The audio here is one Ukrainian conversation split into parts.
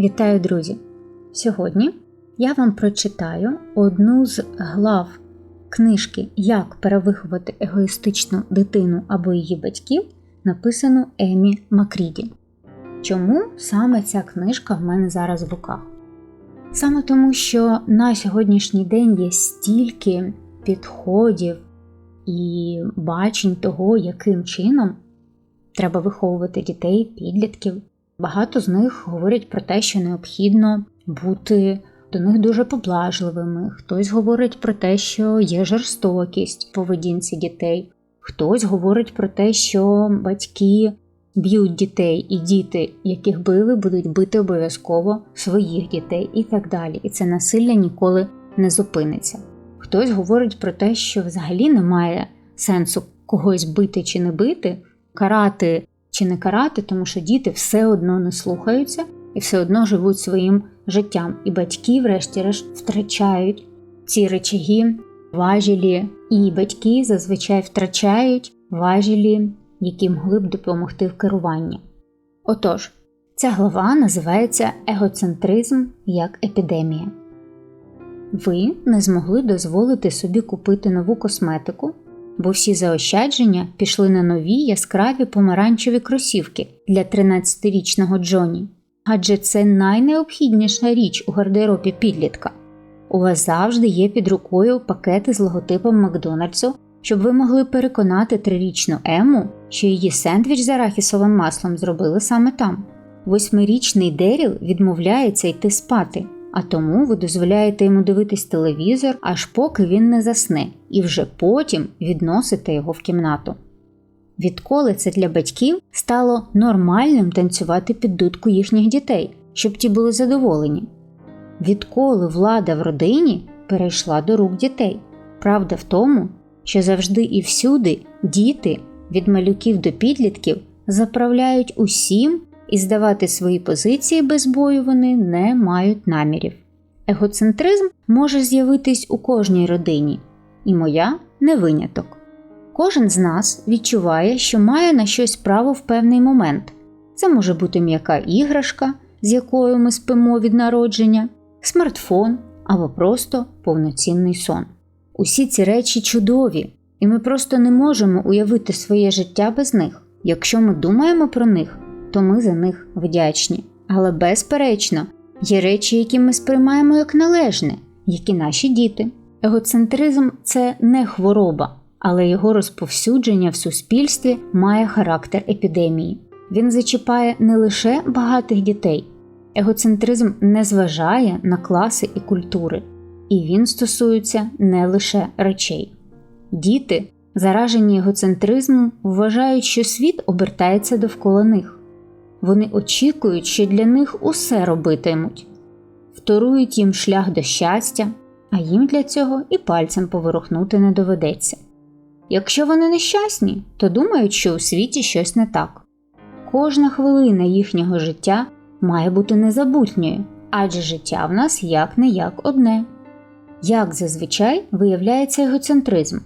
Вітаю, друзі! Сьогодні я вам прочитаю одну з глав книжки Як перевиховати егоїстичну дитину або її батьків, написану Емі Макріді. Чому саме ця книжка в мене зараз в руках? Саме тому, що на сьогоднішній день є стільки підходів і бачень того, яким чином треба виховувати дітей, підлітків. Багато з них говорять про те, що необхідно бути до них дуже поблажливими. Хтось говорить про те, що є жорстокість в поведінці дітей, хтось говорить про те, що батьки б'ють дітей, і діти, яких били, будуть бити обов'язково своїх дітей і так далі. І це насилля ніколи не зупиниться. Хтось говорить про те, що взагалі немає сенсу когось бити чи не бити, карати чи не карати, тому що діти все одно не слухаються і все одно живуть своїм життям. І батьки, врешті-решт, втрачають ці речаги, важелі, і батьки зазвичай втрачають важелі, які могли б допомогти в керуванні. Отож, ця глава називається Егоцентризм як епідемія. Ви не змогли дозволити собі купити нову косметику, бо всі заощадження пішли на нові яскраві помаранчеві кросівки для 13-річного Джоні, адже це найнеобхідніша річ у гардеробі підлітка. У вас завжди є під рукою пакети з логотипом Макдональдсу, щоб ви могли переконати трирічну Ему, що її сендвіч з арахісовим маслом зробили саме там. Восьмирічний Деріл відмовляється йти спати а тому ви дозволяєте йому дивитись телевізор, аж поки він не засне, і вже потім відносите його в кімнату. Відколи це для батьків стало нормальним танцювати під дудку їхніх дітей, щоб ті були задоволені. Відколи влада в родині перейшла до рук дітей. Правда в тому, що завжди і всюди діти від малюків до підлітків заправляють усім і здавати свої позиції без бою вони не мають намірів. Егоцентризм може з'явитись у кожній родині, і моя не виняток. Кожен з нас відчуває, що має на щось право в певний момент. Це може бути м'яка іграшка, з якою ми спимо від народження, смартфон або просто повноцінний сон. Усі ці речі чудові, і ми просто не можемо уявити своє життя без них. Якщо ми думаємо про них, то ми за них вдячні. Але, безперечно, є речі, які ми сприймаємо як належне, як і наші діти. Егоцентризм це не хвороба, але його розповсюдження в суспільстві має характер епідемії. Він зачіпає не лише багатих дітей, егоцентризм не зважає на класи і культури, і він стосується не лише речей. Діти, заражені егоцентризмом, вважають, що світ обертається довкола них. Вони очікують, що для них усе робитимуть, вторують їм шлях до щастя, а їм для цього і пальцем поворухнути не доведеться. Якщо вони нещасні, то думають, що у світі щось не так. Кожна хвилина їхнього життя має бути незабутньою, адже життя в нас як не як одне. Як зазвичай виявляється егоцентризм.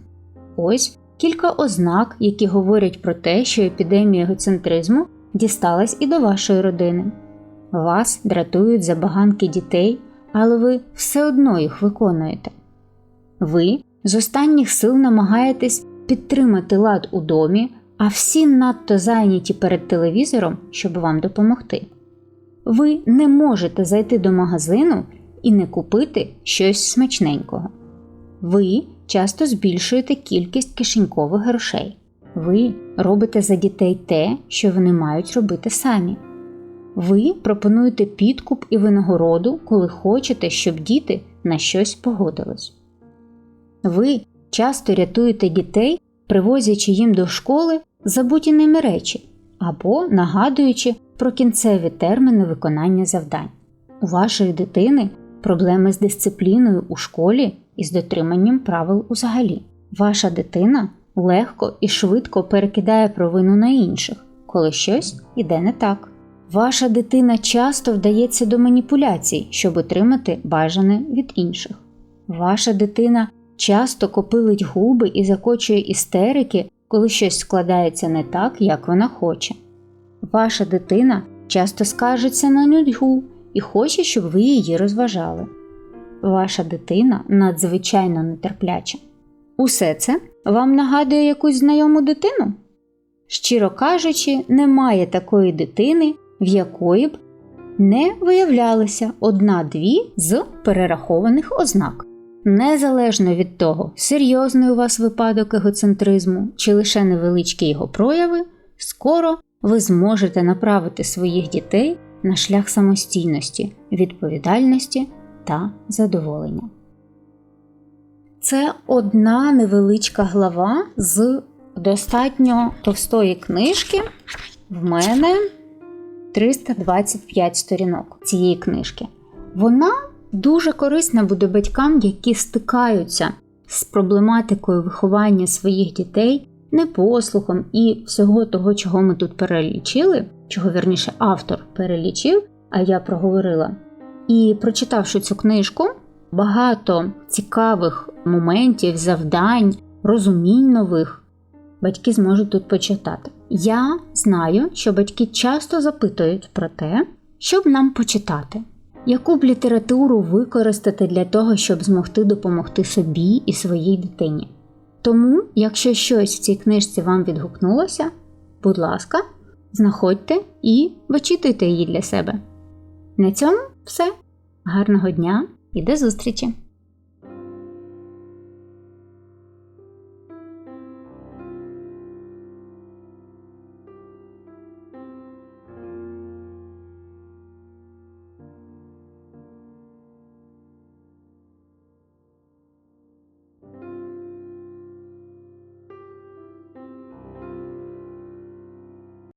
Ось кілька ознак, які говорять про те, що епідемія егоцентризму дісталась і до вашої родини. Вас дратують забаганки дітей, але ви все одно їх виконуєте. Ви з останніх сил намагаєтесь підтримати лад у домі, а всі надто зайняті перед телевізором, щоб вам допомогти. Ви не можете зайти до магазину і не купити щось смачненького. Ви часто збільшуєте кількість кишенькових грошей. Ви робите за дітей те, що вони мають робити самі. Ви пропонуєте підкуп і винагороду, коли хочете, щоб діти на щось погодились. Ви часто рятуєте дітей, привозячи їм до школи забуті ними речі або нагадуючи про кінцеві терміни виконання завдань. У вашої дитини проблеми з дисципліною у школі і з дотриманням правил узагалі. Ваша дитина легко і швидко перекидає провину на інших, коли щось іде не так. Ваша дитина часто вдається до маніпуляцій, щоб отримати бажане від інших. Ваша дитина часто копилить губи і закочує істерики, коли щось складається не так, як вона хоче. Ваша дитина часто скаржиться на нудьгу і хоче, щоб ви її розважали. Ваша дитина надзвичайно нетерпляча. Усе це вам нагадує якусь знайому дитину? Щиро кажучи, немає такої дитини, в якої б не виявлялися одна-дві з перерахованих ознак. Незалежно від того, серйозний у вас випадок егоцентризму чи лише невеличкі його прояви, скоро ви зможете направити своїх дітей на шлях самостійності, відповідальності та задоволення. Це одна невеличка глава з достатньо товстої книжки. В мене 325 сторінок цієї книжки. Вона дуже корисна буде батькам, які стикаються з проблематикою виховання своїх дітей, непослухом і всього того, чого ми тут перелічили, чого вірніше автор перелічив, а я проговорила. І прочитавши цю книжку, багато цікавих моментів, завдань, розумінь нових батьки зможуть тут почитати. Я знаю, що батьки часто запитують про те, щоб нам почитати, яку б літературу використати для того, щоб змогти допомогти собі і своїй дитині. Тому, якщо щось в цій книжці вам відгукнулося, будь ласка, знаходьте і вичитуйте її для себе. На цьому все. Гарного дня і до зустрічі!